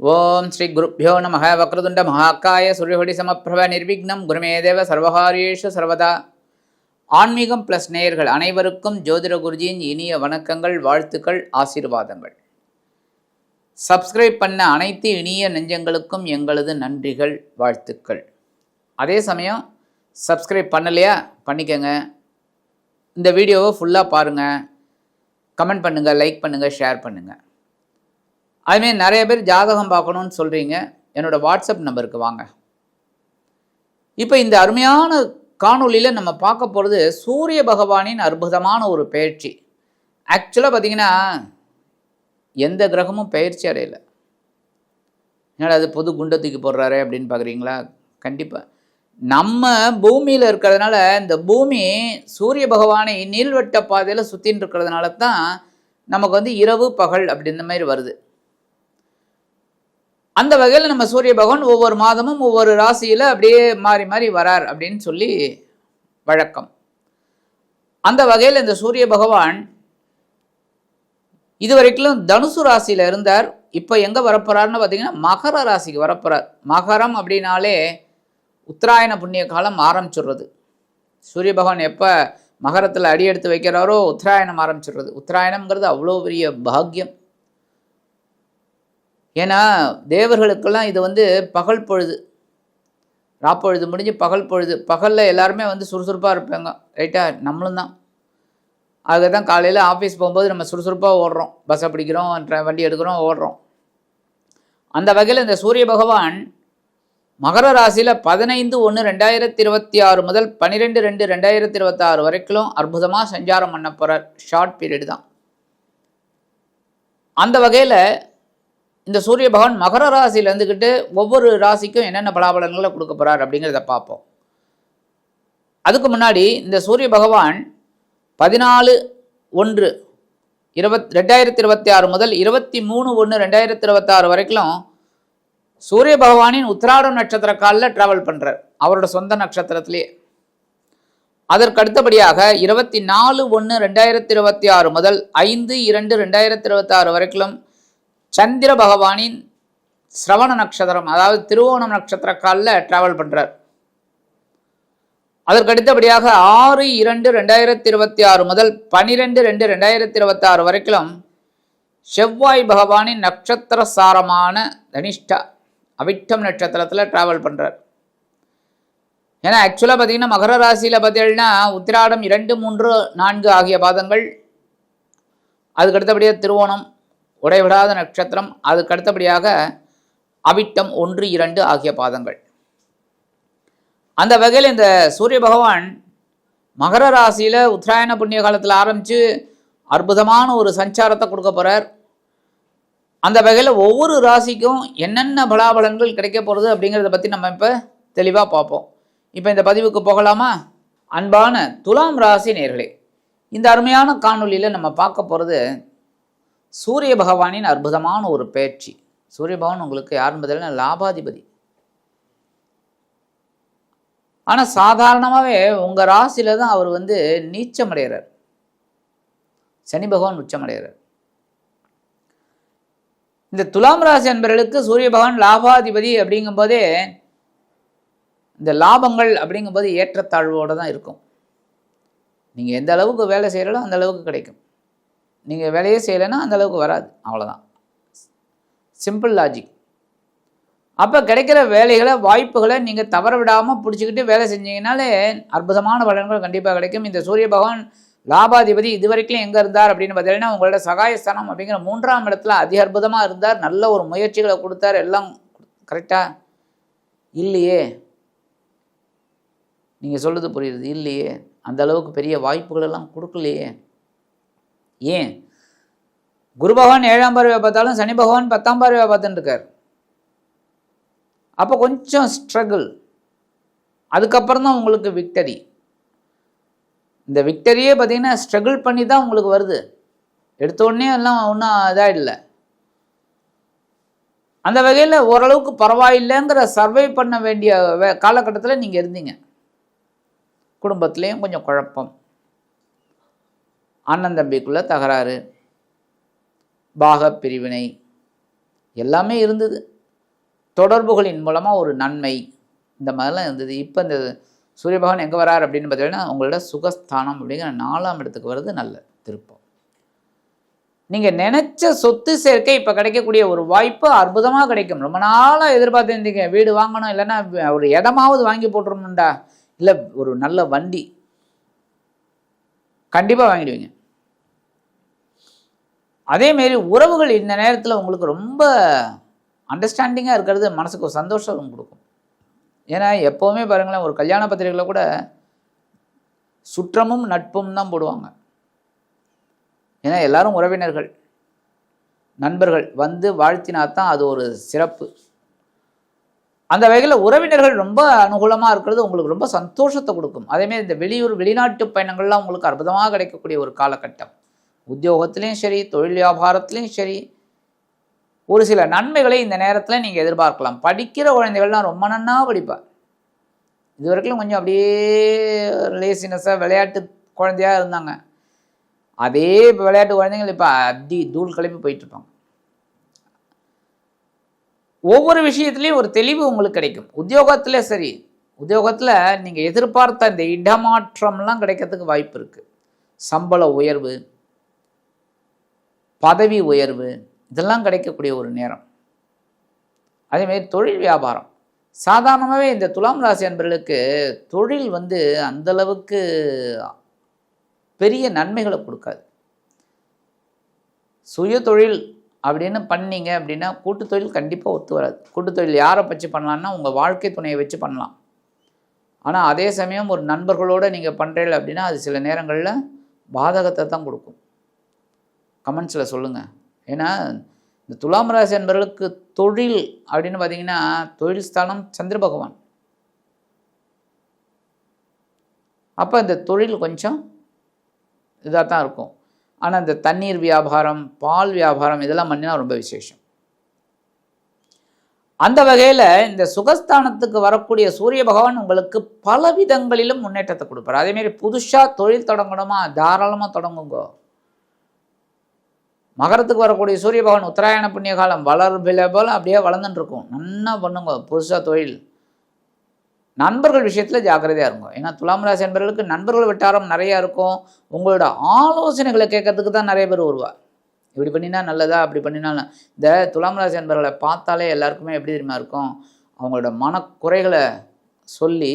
ஓம் ஸ்ரீ குருப்பியோ நம வக்ரதுண்ட மகாக்காய சூரியகொடி சமப்பிரப நிர்விக்னம். குருமேதேவ சர்வகாரியேஷு சர்வதா. ஆன்மீகம் ப்ளஸ் நேயர்கள் அனைவருக்கும் ஜோதிட குருஜியின் இனிய வணக்கங்கள் வாழ்த்துக்கள் ஆசீர்வாதங்கள். சப்ஸ்கிரைப் பண்ண அனைத்து இனிய நெஞ்சங்களுக்கும் எங்களது நன்றிகள் வாழ்த்துக்கள். அதே சமயம் சப்ஸ்கிரைப் பண்ணலையா? பண்ணிக்கங்க. இந்த வீடியோவை ஃபுல்லாக பாருங்கள் கமெண்ட் பண்ணுங்கள் லைக் பண்ணுங்கள் ஷேர் பண்ணுங்கள் அதுமாரி நிறைய பேர் ஜாதகம் பார்க்கணுன்னு சொல்கிறீங்க என்னோடய வாட்ஸ்அப் நம்பருக்கு வாங்க. இப்போ இந்த அருமையான காணொளியில் நம்ம பார்க்க போகிறது சூரிய பகவானின் அற்புதமான ஒரு பயிற்சி. ஆக்சுவலாக பார்த்தீங்கன்னா எந்த கிரகமும் பயிற்சி அடையலை. என்னடா அது பொது குண்டத்துக்கு தூக்கி போடுறாரு அப்படின்னு பார்க்குறீங்களா? கண்டிப்பாக நம்ம பூமியில் இருக்கிறதுனால இந்த பூமி சூரிய பகவானை நீள்வட்ட பாதையில் சுற்றின்னு இருக்கிறதுனால தான் நமக்கு வந்து இரவு பகல் அப்படின்ற மாதிரி வருது. அந்த வகையில் நம்ம சூரிய பகவான் ஒவ்வொரு மாதமும் ஒவ்வொரு ராசியில் அப்படியே மாறி மாறி வரார் அப்படின்னு சொல்லி வழக்கம். அந்த வகையில் இந்த சூரிய பகவான் இதுவரைக்கும் தனுசு ராசியில் இருந்தார். இப்போ எங்கே வரப்போறாருன்னு பார்த்தீங்கன்னா மகர ராசிக்கு வரப்போகிறார் மகரம் அப்படின்னாலே உத்தராயண புண்ணிய காலம் ஆரம்பிச்சிடுறது. சூரிய பகவான் எப்போ மகரத்தில் அடி எடுத்து வைக்கிறாரோ உத்தராயணம் ஆரம்பிச்சிடுறது. உத்தராயணம்ங்கிறது அவ்வளோ பெரிய பாக்கியம். ஏன்னா தேவர்களுக்கெல்லாம் இது வந்து பகல் பொழுது. ராப்பொழுது முடிஞ்சு பகல் பொழுது. பகலில் எல்லாருமே வந்து சுறுசுறுப்பாக இருப்பாங்க. ரைட்டாக நம்மளும் தான். அதுக்கு தான் காலையில் ஆஃபீஸ் போகும்போது நம்ம சுறுசுறுப்பாக ஓடுறோம். பஸ்ஸை பிடிக்கிறோம் வண்டி எடுக்கிறோம் ஓடுறோம். அந்த வகையில் இந்த சூரிய பகவான் மகர ராசியில் பதினைந்து ஒன்று ரெண்டாயிரத்தி இருபத்தி ஆறு முதல் பன்னிரெண்டு ரெண்டு ரெண்டாயிரத்தி இருபத்தாறு வரைக்கும் அற்புதமாக சஞ்சாரம் பண்ண போகிறார் ஷார்ட் பீரியட் தான். அந்த வகையில் இந்த சூரிய பகவான் மகர ராசியில் இருந்துக்கிட்டு ஒவ்வொரு ராசிக்கும் என்னென்ன பலாபலன்களை கொடுக்க போகிறார் அப்படிங்கிறத பார்ப்போம். அதுக்கு முன்னாடி இந்த சூரிய பகவான் பதினாலு ஒன்று இருபத் ரெண்டாயிரத்தி இருபத்தி ஆறு முதல் இருபத்தி மூணு ஒன்று ரெண்டாயிரத்தி இருபத்தாறு வரைக்கும் சூரிய பகவானின் உத்திராடம் நட்சத்திர காலில் ட்ராவல் பண்ணுறார் அவரோட சொந்த நட்சத்திரத்திலேயே அதற்கு அடுத்தபடியாக இருபத்தி நாலு ஒன்று ரெண்டாயிரத்தி இருபத்தி ஆறு முதல் ஐந்து இரண்டு ரெண்டாயிரத்தி இருபத்தி ஆறு வரைக்கும் சந்திர பகவானின் சிரவண நட்சத்திரம் அதாவது திருவோணம் நட்சத்திர காலில் ட்ராவல் பண்ணுறார் அதற்கு அடுத்தபடியாக ஆறு இரண்டு ரெண்டாயிரத்தி இருபத்தி ஆறு முதல் பனிரெண்டு ரெண்டு ரெண்டாயிரத்தி இருபத்தி ஆறு வரைக்கும் செவ்வாய் பகவானின் நட்சத்திர சாரமான தனிஷ்டா அவிட்டம் நட்சத்திரத்தில் ட்ராவல் பண்ணுறார் ஏன்னா ஆக்சுவலாக பார்த்தீங்கன்னா மகர ராசியில் பார்த்தீங்கன்னா உத்திராடம் இரண்டு மூன்று நான்கு ஆகிய பாதங்கள். அதுக்கு அடுத்தபடியாக திருவோணம் உடைவிடாத நட்சத்திரம் அதுக்கு அடுத்தபடியாக அவிட்டம் ஒன்று இரண்டு ஆகிய பாதங்கள். அந்த வகையில் இந்த சூரிய பகவான் மகர ராசியில் உத்தராயண புண்ணிய காலத்தில் ஆரம்பித்து அற்புதமான ஒரு சஞ்சாரத்தை கொடுக்க போகிறார் அந்த வகையில் ஒவ்வொரு ராசிக்கும் என்னென்ன பலாபலன்கள் கிடைக்க போகிறது அப்படிங்கிறத பற்றி நம்ம இப்போ தெளிவாக பார்ப்போம். இப்போ இந்த பதிவுக்கு போகலாமா? அன்பான துலாம் ராசி நேர்களே இந்த அருமையான காணொலியில் நம்ம பார்க்க போகிறது சூரிய பகவானின் அற்புதமான ஒரு பேச்சு. சூரிய பகவான் உங்களுக்கு யாருன்னு பதில் லாபாதிபதி. ஆனால் சாதாரணமாகவே உங்கள் ராசியில் தான் அவர் வந்து நீச்சமடைகிறார். சனி பகவான் உச்சமடைகிறார். இந்த துலாம் ராசி என்பவர்களுக்கு சூரிய பகவான் லாபாதிபதி அப்படிங்கும்போதே இந்த லாபங்கள் அப்படிங்கும்போது ஏற்றத்தாழ்வோடு தான் இருக்கும். நீங்கள் எந்த அளவுக்கு வேலை செய்கிறாலோ அந்த அளவுக்கு கிடைக்கும். நீங்கள் வேலையே செய்யலைன்னா அந்த அளவுக்கு வராது. அவ்வளோதான் சிம்பிள் லாஜிக் அப்போ கிடைக்கிற வேலைகளை வாய்ப்புகளை நீங்கள் தவற விடாமல் பிடிச்சிக்கிட்டு வேலை செஞ்சீங்கனாலே அற்புதமான பலன்கள் கண்டிப்பாக கிடைக்கும். இந்த சூரிய பகவான் லாபாதிபதி இதுவரைக்கும் எங்கே இருந்தார் அப்படின்னு பார்த்தீங்கன்னா உங்களோட சகாயஸ்தானம் அப்படிங்கிற மூன்றாம் இடத்துல அதி அற்புதமாக இருந்தார். நல்ல ஒரு முயற்சிகளை கொடுத்தார். எல்லாம் கரெக்டாக இல்லையே. நீங்கள் சொல்லுது புரியுது. இல்லையே. அந்த அளவுக்கு பெரிய வாய்ப்புகளெல்லாம் கொடுக்கலையே. ஏன்? குரு பகவான் ஏழாம் பார்வையை பார்த்தாலும் சனி பகவான் பத்தாம் பார்வையை பார்த்துட்டுருக்கார். அப்போ கொஞ்சம் ஸ்ட்ரகிள் அதுக்கப்புறம் தான் உங்களுக்கு விக்டரி இந்த விக்டரியே பார்த்தீங்கன்னா ஸ்ட்ரகிள் பண்ணி தான் உங்களுக்கு வருது. எடுத்தோடனே எல்லாம் ஒன்றும் இதாக இல்லை அந்த வகையில் ஓரளவுக்கு பரவாயில்லைங்கிற சர்வை பண்ண வேண்டிய காலகட்டத்தில் நீங்கள் இருந்தீங்க. குடும்பத்துலேயும் கொஞ்சம் குழப்பம். அண்ணன் தம்பிக்குள்ளே தகராறு பாக பிரிவினை எல்லாமே இருந்தது. தொடர்புகளின் மூலமாக ஒரு நன்மை இந்த மாதிரிலாம் இருந்தது. இப்போ இந்த சூரிய பகவான் எங்கே வரார் அப்படின்னு பார்த்தீங்கன்னா உங்களோட சுகஸ்தானம் அப்படிங்கிற நாலாம் இடத்துக்கு வர்றது நல்ல திருப்பம். நீங்கள் நினச்ச சொத்து சேர்க்கை இப்போ கிடைக்கக்கூடிய ஒரு வாய்ப்பு அற்புதமாக கிடைக்கும். ரொம்ப நாளாக எதிர்பார்த்துருந்தீங்க. வீடு வாங்கணும் இல்லைன்னா ஒரு இடமாவது வாங்கி போட்டுருணுண்டா இல்லை ஒரு நல்ல வண்டி கண்டிப்பாக வாங்கிடுவீங்க. அதேமாரி உறவுகள் இந்த நேரத்தில் உங்களுக்கு ரொம்ப அண்டர்ஸ்டாண்டிங்காக இருக்கிறது மனசுக்கு ஒரு சந்தோஷம் கொடுக்கும். ஏன்னா எப்போவுமே பாருங்களேன் ஒரு கல்யாண பத்திரிகையில் கூட சுற்றமும் நட்பும் தான் போடுவாங்க. ஏன்னா எல்லாரும் உறவினர்கள். நண்பர்கள் வந்து வாழ்த்தினா தான் அது ஒரு சிறப்பு. அந்த வகையில் உறவினர்கள் ரொம்ப அனுகூலமாக இருக்கிறது உங்களுக்கு ரொம்ப சந்தோஷத்தை கொடுக்கும். அதேமாதிரி இந்த வெளியூர் வெளிநாட்டு பயணங்கள்லாம் உங்களுக்கு அற்புதமாக கிடைக்கக்கூடிய ஒரு காலகட்டம். உத்தியோகத்துலேயும் சரி தொழில் வியாபாரத்துலேயும் சரி ஒரு சில நன்மைகளை இந்த நேரத்தில் நீங்கள் எதிர்பார்க்கலாம். படிக்கிற குழந்தைகள்லாம் ரொம்ப நன்னா படிப்பார் இது வரைக்கும் கொஞ்சம் அப்படியே லேசினஸாக விளையாட்டு குழந்தையாக இருந்தாங்க. அதே விளையாட்டு குழந்தைங்கள் இப்போ அடி தூள் கிளம்பி போயிட்டுருப்பாங்க. ஒவ்வொரு விஷயத்துலேயும் ஒரு தெளிவு உங்களுக்கு கிடைக்கும். உத்தியோகத்தில் சரி உத்தியோகத்தில் நீங்கள் எதிர்பார்த்த இந்த இடமாற்றம்லாம் கிடைக்கிறதுக்கு வாய்ப்பு இருக்குது சம்பள உயர்வு பதவி உயர்வு இதெல்லாம் கிடைக்கக்கூடிய ஒரு நேரம். அதேமாரி தொழில் வியாபாரம். சாதாரணமாகவே இந்த துலாம் ராசி அன்பர்களுக்கு தொழில் வந்து அந்தளவுக்கு பெரிய நன்மைகளை கொடுக்காது. சுய தொழில் அப்படின்னு பண்ணீங்க அப்படின்னா கூட்டு தொழில் கண்டிப்பாக ஒத்து வராது. கூட்டு தொழில் யாரை வச்சு பண்ணலான்னா உங்கள் வாழ்க்கை துணையை வச்சு பண்ணலாம். ஆனால் அதே சமயம் ஒரு நண்பர்களோடு நீங்கள் பண்ணுறீங்க அப்படின்னா அது சில நேரங்களில் பாதகத்தை தான் கொடுக்கும். கமெண்ட்ஸில் சொல்லுங்கள் ஏன்னா இந்த துலாம் ராசி என்பவர்களுக்கு தொழில் அப்படின்னு பார்த்தீங்கன்னா தொழில் ஸ்தானம் சந்திர பகவான். அப்போ இந்த தொழில் கொஞ்சம் இதாக தான் இருக்கும். ஆனால் இந்த தண்ணீர் வியாபாரம் பால் வியாபாரம் இதெல்லாம் பண்ணினா ரொம்ப விசேஷம். அந்த வகையில் இந்த சுகஸ்தானத்துக்கு வரக்கூடிய சூரிய பகவான் உங்களுக்கு பல விதங்களிலும் முன்னேற்றத்தை கொடுப்பார். அதேமாரி புதுசாக தொழில் தொடங்கணுமா? தாராளமாக தொடங்குங்கோ. மகரத்துக்கு வரக்கூடிய சூரிய பகவான் உத்தராயண புண்ணிய காலம் வளர் போல் அப்படியே வளர்ந்துட்டு இருக்கும் நல்லா பண்ணுங்க புதுசாக தொழில். நண்பர்கள் விஷயத்தில் ஜாக்கிரதையாக இருக்கும் ஏன்னா துலாம் ராசி என்பவர்களுக்கு நண்பர்கள் விட்டாரம் நிறையா இருக்கும். உங்களோட ஆலோசனைகளை கேட்கறதுக்கு தான் நிறைய பேர் வருவா இப்படி பண்ணினா நல்லதா? அப்படி பண்ணினா இந்த துலாம் ராசி என்பவர்களை பார்த்தாலே எல்லாருக்குமே எப்படி தெரியுமா இருக்கும்? அவங்களோட மனக்குறைகளை சொல்லி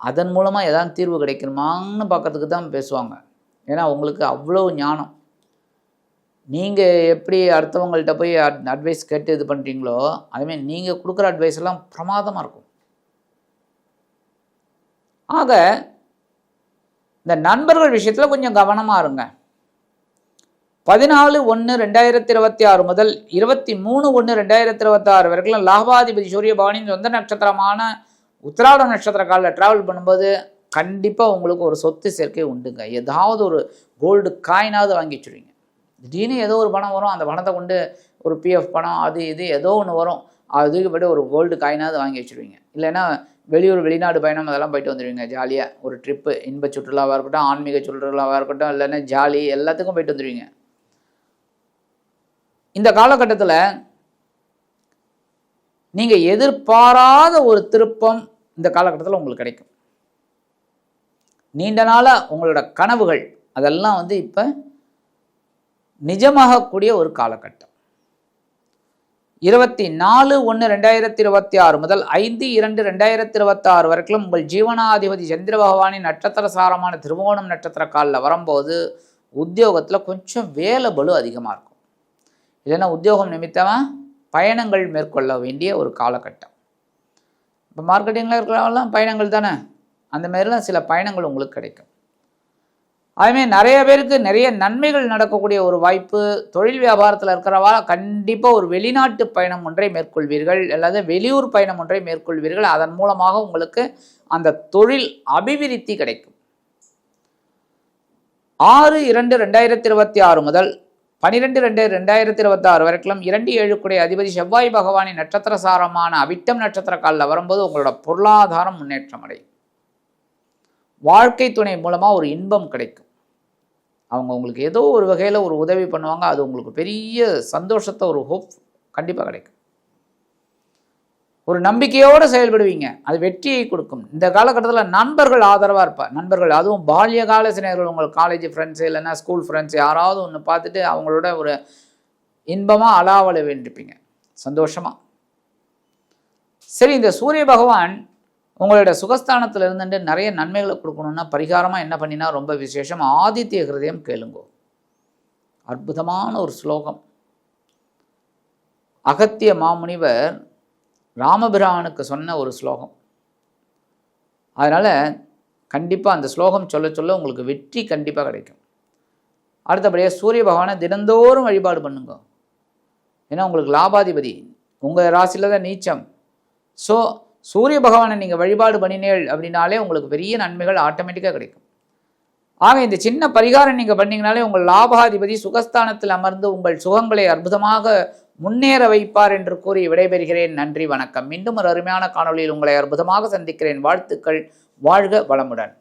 அதன் மூலமாக எதாவது தீர்வு கிடைக்கணுமான்னு பார்க்கறதுக்கு தான் பேசுவாங்க. ஏன்னா உங்களுக்கு அவ்வளோ ஞானம். நீங்கள் எப்படி அடுத்தவங்கள்ட்ட போய் அட்வைஸ் கேட்டு இது பண்ணுறீங்களோ அதுமாதிரி நீங்கள் கொடுக்குற அட்வைஸ் எல்லாம் பிரமாதமாக இருக்கும். ஆக இந்த நண்பர்கள் விஷயத்தில் கொஞ்சம் கவனமாக இருங்க. பதினாலு ஒன்று ரெண்டாயிரத்தி இருபத்தி ஆறு முதல் இருபத்தி மூணு ஒன்று ரெண்டாயிரத்தி இருபத்தி ஆறு வரைக்கும் லாபாதிபதி சூரிய பவானின் சொந்த நட்சத்திரமான உத்திராட நட்சத்திர காலில் ட்ராவல் பண்ணும்போது கண்டிப்பாக உங்களுக்கு ஒரு சொத்து சேர்க்கை உண்டுங்க. ஏதாவது ஒரு கோல்டு காயினாவது வாங்கிச்சுருவீங்க திடீர்னு ஏதோ ஒரு பணம் வரும் அந்த பணத்தை கொண்டு ஒரு பிஎஃப் பணம் அது இது ஏதோ ஒன்று வரும். அதுக்கு போய்ட்டு ஒரு கோல்டு காயினாவது வாங்கி வச்சுருவீங்க. இல்லைன்னா வெளியூர் வெளிநாடு பயணம் அதெல்லாம் போயிட்டு வந்துடுவீங்க ஜாலியாக ஒரு ட்ரிப்பு இன்ப சுற்றுலாவாக இருக்கட்டும் ஆன்மீக சுற்றுலாவாக இருக்கட்டும் இல்லைன்னா ஜாலி எல்லாத்துக்கும் போயிட்டு வந்துடுவீங்க இந்த காலகட்டத்தில் நீங்கள் எதிர்பாராத ஒரு திருப்பம் இந்த காலகட்டத்தில் உங்களுக்கு கிடைக்கும். நீண்ட நாளாக உங்களோட கனவுகள் அதெல்லாம் வந்து இப்போ நிஜமாகக்கூடிய ஒரு காலகட்டம். இருபத்தி நாலு ஒன்று ரெண்டாயிரத்தி இருபத்தி ஆறு முதல் ஐந்து இரண்டு ரெண்டாயிரத்தி இருபத்தி ஆறு வரைக்கும் உங்கள் ஜீவனாதிபதி சந்திர பகவானின் நட்சத்திர சாரமான திருவோணம் நட்சத்திர காலில் வரும்போது உத்தியோகத்தில் கொஞ்சம் வேலை பலு அதிகமாக இருக்கும். இல்லைன்னா உத்தியோகம் நிமித்தமாக பயணங்கள் மேற்கொள்ள வேண்டிய ஒரு காலகட்டம். இப்போ மார்க்கெட்டிங்கில் இருக்கிறவங்களாம் பயணங்கள் தானே? அந்த மாதிரிலாம் சில பயணங்கள் உங்களுக்கு கிடைக்கும். அதுமாரி நிறைய பேருக்கு நிறைய நன்மைகள் நடக்கக்கூடிய ஒரு வாய்ப்பு தொழில் வியாபாரத்தில் இருக்கிறவா கண்டிப்பாக ஒரு வெளிநாட்டு பயணம் ஒன்றை மேற்கொள்வீர்கள் அல்லது வெளியூர் பயணம் ஒன்றை மேற்கொள்வீர்கள். அதன் மூலமாக உங்களுக்கு அந்த தொழில் அபிவிருத்தி கிடைக்கும். ஆறு இரண்டு ரெண்டாயிரத்தி இருபத்தி ஆறு முதல் பனிரெண்டு ரெண்டு ரெண்டாயிரத்தி இருபத்தி ஆறு வரைக்கும் இரண்டு ஏழுக்குடைய அதிபதி செவ்வாய் பகவானின் நட்சத்திர சாரமான அவிட்டம் நட்சத்திர காலில் வரும்போது உங்களோட பொருளாதாரம் முன்னேற்றம் அடையும். வாழ்க்கை துணை மூலமாக ஒரு இன்பம் கிடைக்கும். அவங்க உங்களுக்கு ஏதோ ஒரு வகையில் ஒரு உதவி பண்ணுவாங்க அது உங்களுக்கு பெரிய சந்தோஷத்தை ஒரு ஹோப் கண்டிப்பாக கிடைக்கும். ஒரு நம்பிக்கையோடு செயல்படுவீங்க அது வெற்றியை கொடுக்கும். இந்த காலகட்டத்தில் நண்பர்கள் ஆதரவாக இருப்பார் நண்பர்கள் அதுவும் பால்ய கால சினையர்கள் உங்கள் காலேஜ் ஃப்ரெண்ட்ஸு இல்லைன்னா ஸ்கூல் ஃப்ரெண்ட்ஸ் யாராவது ஒன்று பார்த்துட்டு அவங்களோட ஒரு இன்பமாக அலாவல வேண்டிருப்பீங்க சந்தோஷமாக சரி இந்த சூரிய பகவான் உங்களோட சுகஸ்தானத்தில் இருந்துட்டு நிறைய நன்மைகளை கொடுக்கணும்னா பரிகாரமாக என்ன பண்ணினா ரொம்ப விசேஷம்? ஆதித்ய ஹிருதயம் கேளுங்கோ. அற்புதமான ஒரு ஸ்லோகம். அகத்திய மாமுனிவர் ராமபிரானுக்கு சொன்ன ஒரு ஸ்லோகம். அதனால் கண்டிப்பாக அந்த ஸ்லோகம் சொல்ல சொல்ல உங்களுக்கு வெற்றி கண்டிப்பாக கிடைக்கும். அடுத்தபடியாக சூரிய பகவானை தினந்தோறும் வழிபாடு பண்ணுங்க. ஏன்னா உங்களுக்கு லாபாதிபதி உங்கள் ராசியில் தான் நீச்சம். ஸோ சூரிய பகவானை நீங்கள் வழிபாடு பண்ணினேள் அப்படின்னாலே உங்களுக்கு பெரிய நன்மைகள் ஆட்டோமேட்டிக்காக கிடைக்கும். ஆக இந்த சின்ன பரிகாரம் நீங்கள் பண்ணீங்கனாலே உங்கள் லாபாதிபதி சுகஸ்தானத்தில் அமர்ந்து உங்கள் சுகங்களை அற்புதமாக முன்னேற வைப்பார் என்று கூறி விடைபெறுகிறேன். நன்றி வணக்கம். மீண்டும் ஒரு அருமையான காணொளியில் உங்களை அற்புதமாக சந்திக்கிறேன். வாழ்த்துக்கள். வாழ்க வளமுடன்.